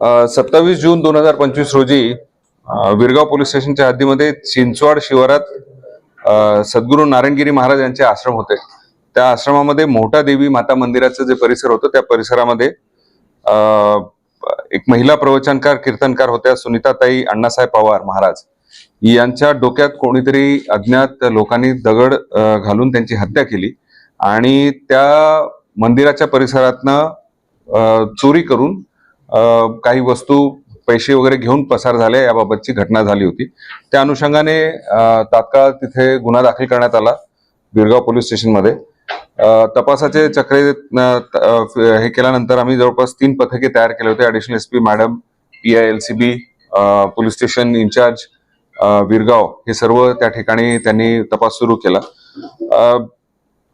सत्तावीस जून दोन हजार पंचवीस रोजी विरगाव पोलीस स्टेशनच्या हद्दीमध्ये चिंचवाड शिवारात सद्गुरू नारायणगिरी महाराज यांचे आश्रम होते. त्या आश्रमामध्ये मोठा देवी माता मंदिराचं जे परिसर होतं त्या परिसरामध्ये एक महिला प्रवचनकार कीर्तनकार होत्या सुनीताताई अण्णासाहेब पवार महाराज. यांच्या डोक्यात कोणीतरी अज्ञात लोकांनी दगड घालून त्यांची हत्या केली आणि त्या मंदिराच्या परिसरातनं चोरी करून काही वस्तू पैसे वगैरे घेऊन पसार झाले याबाबतची घटना झाली होती. त्या अनुषंगाने तात्काळ तिथे गुन्हा दाखल करण्यात आला बिरगाव पोलीस स्टेशनमध्ये. तपासाचे चक्रे त- हे केल्यानंतर आम्ही जवळपास तीन पथके तयार केले होते. Additional S P madam P I L C B police station incharge Virgaon हे सर्व त्या ठिकाणी त्यांनी तपास सुरू केला.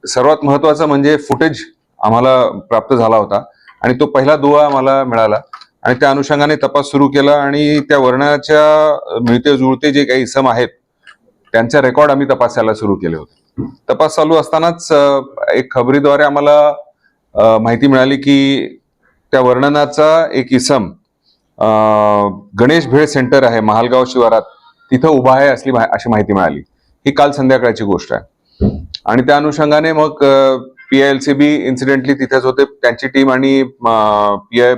सर्वात महत्वाचं म्हणजे फुटेज आम्हाला प्राप्त झाला होता. आणि तो पहिला दुवा आम्हाला मिळाला. आणि त्या अनुषंगाने तपास सुरू केला आणि त्या वर्णाच्या मिळते जुळते जे काही इसम आहेत त्यांचा रेकॉर्ड आम्ही तपासायला सुरू केले होते. तपास चालू असतानाच एक खबरीद्वारे आम्हाला माहिती मिळाली की त्या वर्णनाचा एक इसम गणेश भेळ सेंटर आहे महालगाव शिवारात तिथं उभा आहे असली अशी माहिती मिळाली. ही काल संध्याकाळची गोष्ट आहे. आणि त्या अनुषंगाने मग P L C B incidentally तिथेच होते. त्यांची टीम आणि P I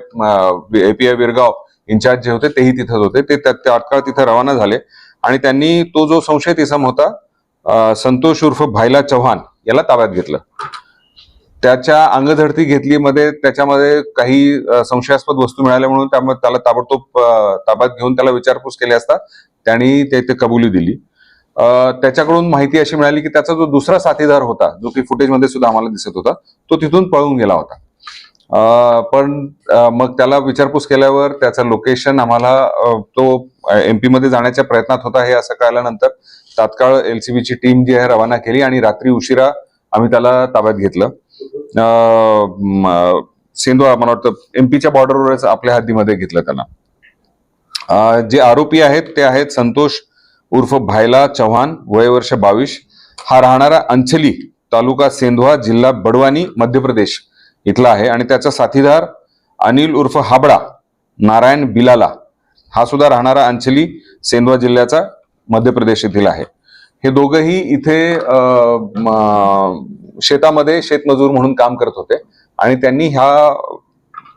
P I Virgaon incharge जे होते तेही तिथेच होते. ते तात्काळ तिथे रवाना झाले. आणि त्यांनी तो जो संशयित इसम होता संतोष उर्फ भाईला चव्हाण याला ताब्यात घेतलं. त्याच्या अंगधडती घेतली मध्ये त्याच्यामध्ये काही संशयास्पद वस्तू मिळाल्या म्हणून त्यामुळे त्याला ताबडतोब ताब्यात घेऊन त्याला विचारपूस केली असता त्यांनी ते ते कबुली दिली. त्याच्याकडून माहिती अशी मिळाली की त्याचा जो दुसरा साथीदार होता जो की फुटेजमध्ये सुद्धा आम्हाला दिसत होता तो तिथून पळून गेला होता. पण मग त्याला विचारपूस केल्यावर त्याचं लोकेशन आम्हाला तो एमपी मध्ये जाण्याच्या प्रयत्नात होता हे असं कळल्यानंतर तात्काळ एलसीबीची टीम जी आहे रवाना केली आणि रात्री उशिरा आम्ही त्याला ताब्यात घेतलं. अ, मला वाटतं एमपीच्या बॉर्डरवरच आपल्या हद्दीमध्ये घेतलं त्याला. जे आरोपी आहेत ते आहेत संतोष उर्फ भायला चव्हाण वय वर्ष बावीस. हा राहणारा अंचली तालुका सेंधवा जिल्हा बडवानी मध्य प्रदेश इथला आहे. आणि त्याचा साथीदार अनिल उर्फ हाबडा नारायण बिलाला. हा सुद्धा राहणारा अंचली सेंधवा जिल्ह्याचा मध्य प्रदेश येथील आहे. हे दोघंही इथे शेतामध्ये शेतमजूर म्हणून काम करत होते. आणि त्यांनी ह्या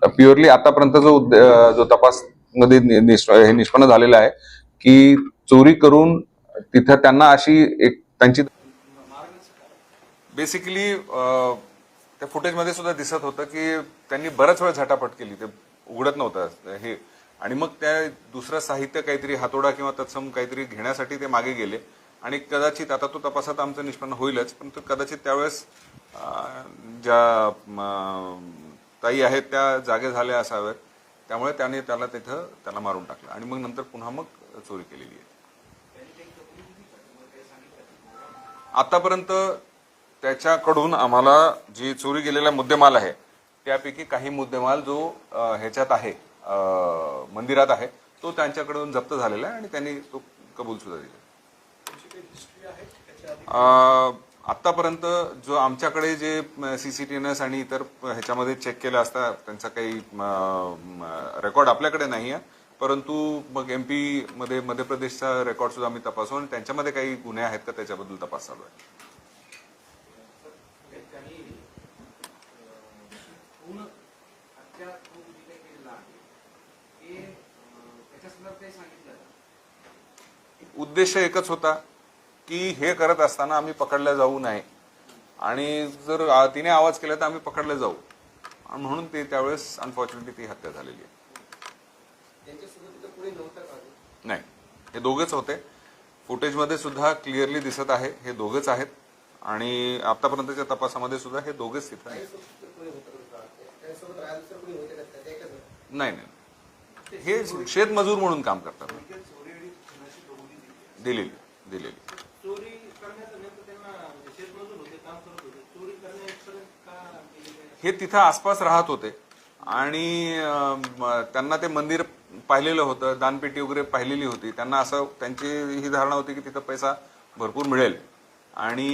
प्युअरली आतापर्यंत जो जो तपासमध्ये निष्प- हे निष्पन्न झालेलं आहे की चोरी करून तिथं त्यांना अशी एक त्यांची बेसिकली त्या फुटेजमध्ये सुद्धा दिसत होतं की त्यांनी बराच वेळ झटापट केली. ते उघडत नव्हतं हे. आणि मग त्या दुसरं साहित्य काहीतरी हातोडा किंवा तत्सम काहीतरी घेण्यासाठी ते मागे गेले. आणि कदाचित आता तो तपासात आमचं निष्पन्न होईलच पण तो कदाचित त्यावेळेस ज्या ताई आहेत त्या जागे झाल्या असाव्यात. त्यामुळे त्याने त्याला तिथं त्याला मारून टाकलं. आणि मग नंतर पुन्हा मग चोरी केलेली आहे. आतापर्यंत त्याच्याकडून आम्हाला जी चोरी गेलेला मुद्देमाल आहे त्यापैकी काही मुद्देमाल जो ह्याच्यात आहे मंदिरात आहे तो त्यांच्याकडून जप्त झालेला आहे आणि त्यांनी तो कबूल सुद्धा दिला आतापर्यंत जो आमच्याकडे जे सीसीटीएनएस आणि इतर ह्याच्यामध्ये चेक केलं असता त्यांचा काही रेकॉर्ड आपल्याकडे नाही आहे. परंतु मग एममध्ये मध्य प्रदेशचा रेकॉर्ड सुद्धा आम्ही तपासू आणि त्यांच्यामध्ये काही गुन्हे आहेत का त्याच्याबद्दल तपास चालू आहे? उद्देश एकच होता की हे करत असताना आम्ही पकडल्या जाऊ नये. आणि जर तिने आवाज केला तर आम्ही पकडले जाऊ. म्हणून ते त्यावेळेस अनफॉर्च्युनेटली ती हत्या झालेली आहे त्यांच्यासोबत तिथं कोणी नव्हतं का नाही. हे दोघेच होते. फुटेजमध्ये सुद्धा क्लिअरली दिसत आहे. हे दोघेच आहेत. आणि आतापर्यंतच्या तपासामध्ये सुद्धा हे दोघेच तिथं आहेत. नाही नाही. हे शेतमजूर म्हणून काम करतात. दिलेली दिलेली. हे तिथं आसपास राहत होते. आणि त्यांना ते मंदिर पाहिलेलं होतं दानपेटी वगैरे पाहिलेली होती. त्यांना असं त्यांची ही धारणा होती की तिथं पैसा भरपूर मिळेल. आणि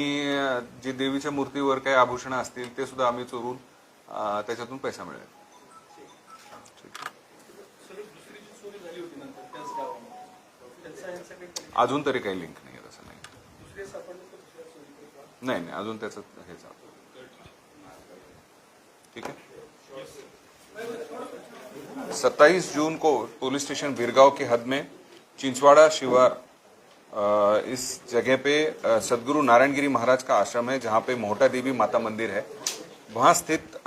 जे देवीच्या मूर्तीवर काही आभूषणं असतील ते सुद्धा आम्ही चोरून त्याच्यातून पैसा मिळेल. अजून तरी काही लिंक नाही तसं नाही. नाही नाही अजून त्याचं हे चालतं ठीक आहे? 27 जून को पुलिस स्टेशन बिरगांव के हद में चिंचवाड़ा शिवार इस जगह पे सदगुरु नारायणगिरी महाराज का आश्रम है, जहाँ पे मोहटा देवी माता मंदिर है। वहाँ स्थित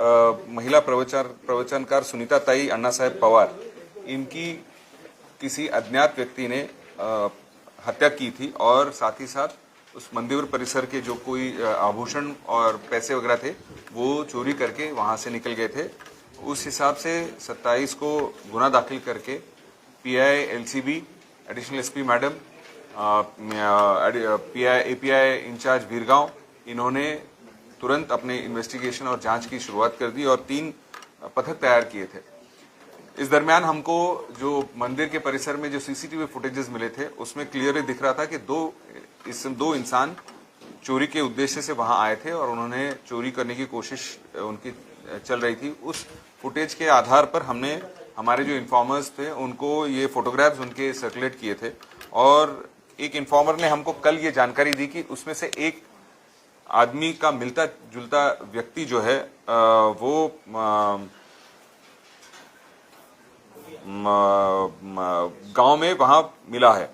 महिला प्रवचन, प्रवचनकार सुनीता ताई, अन्ना साहेब पवार, इनकी किसी अज्ञात व्यक्ति ने हत्या की थी और साथ ही साथ उस मंदिर परिसर के जो कोई आभूषण और पैसे वगैरह थे, वो चोरी करके वहाँ से निकल गए थे। उस हिसाब से 27 को गुना दाखिल करके PI LCB additional SP madam PI API incharge Bhirgaon इन्होंने तुरंत अपने इन्वेस्टिगेशन और जाँच की शुरुआत कर दी और तीन पथक तैयार किए थे। इस दरमियान हमको जो मंदिर के परिसर में जो सीसीटीवी फुटेजेस मिले थे, उसमें क्लियरली दिख रहा था कि दो, इस दो इंसान चोरी के उद्देश्य से वहाँ आए थे और उन्होंने चोरी करने की कोशिश उनकी चल रही थी। उस फुटेज के आधार पर हमने, हमारे जो इन्फॉर्मर्स थे, उनको ये फोटोग्राफ्स उनके सर्कुलेट किए थे और एक इन्फॉर्मर ने हमको कल ये जानकारी दी कि उसमें से एक आदमी का मिलता जुलता व्यक्ति जो है वो गाँव में वहाँ मिला है,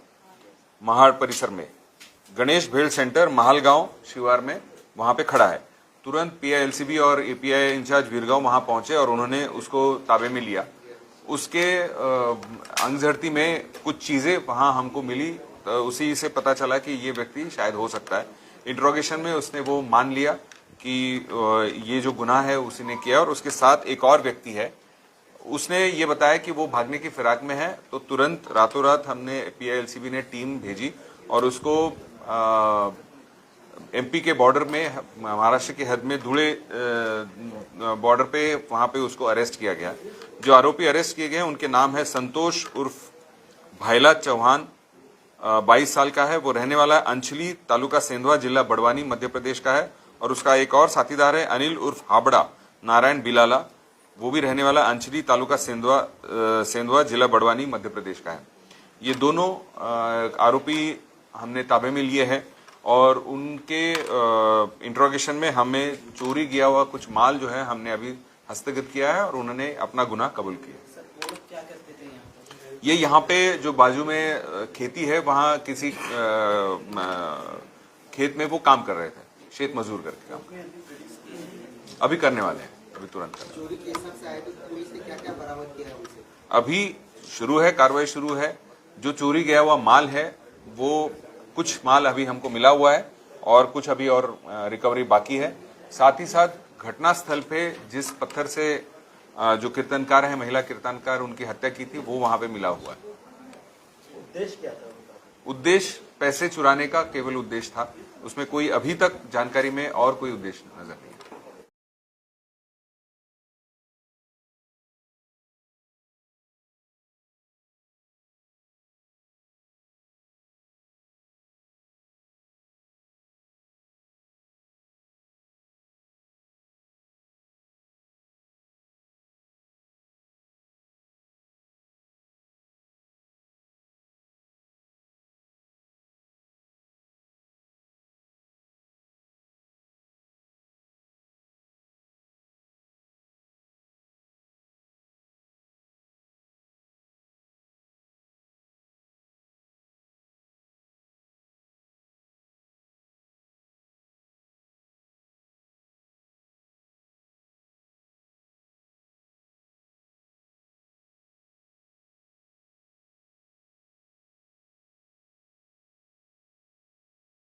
महाड़ परिसर में। गणेश भेड़ सेंटर, महालगांव, शिवार में वहाँ पे खड़ा है। तुरंत पीआईएलसीबी और एपीआई इंचार्ज वीरगांव वहाँ पहुँचे और उन्होंने उसको ताबे में लिया। उसके अंगझड़ती में कुछ चीज़ें वहाँ हमको मिली तो उसी से पता चला कि ये व्यक्ति शायद हो सकता है। इंट्रोगेशन में उसने वो मान लिया कि ये जो गुनाह है उसी ने किया और उसके साथ एक और व्यक्ति है। उसने ये बताया कि वो भागने की फिराक में है तो तुरंत रातों रात हमने पीआईएलसीबी ने टीम भेजी और उसको एमपी के बॉर्डर में, महाराष्ट्र की हद में धुले बॉर्डर पे, वहाँ पे उसको अरेस्ट किया गया। जो आरोपी अरेस्ट किए गए उनके नाम है संतोष उर्फ़ भाईला चौहान। बाईस साल का है, वो रहने वाला अंचली तालुका सेंधवा, जिला बड़वानी, मध्य प्रदेश का है। और उसका एक और साथीदार है, अनिल उर्फ़ हाबड़ा, नारायण बिलाला। वो भी रहने वाला अंचली तालुका सेंधवा सेंधवा, जिला बड़वानी, मध्य प्रदेश का है। ये दोनों आरोपी हमने ताबे में लिए हैं और उनके इंट्रोगेशन में हमें चोरी किया हुआ कुछ माल जो है हमने अभी हस्तगत किया है और उन्होंने अपना गुनाह कबूल किया। ये यहाँ पे जो बाजू में खेती है वहाँ किसी खेत में वो काम कर रहे थे शेत मजदूर करके काम अभी करने वाले हैं अभी तुरंत करने तो अभी शुरू है कार्रवाई शुरू है जो चोरी गया हुआ माल है वो कुछ माल अभी हमको मिला हुआ है और कुछ अभी और रिकवरी बाकी है। साथ ही साथ घटनास्थल पे जिस पत्थर से जो कीर्तनकार है महिला कीर्तनकार उनकी हत्या की थी वो वहाँ पे मिला हुआ है। उद्देश्य क्या था उद्देश्य पैसे चुराने का केवल उद्देश्य था। उसमें कोई अभी तक जानकारी में और कोई उद्देश्य नज़र नहीं।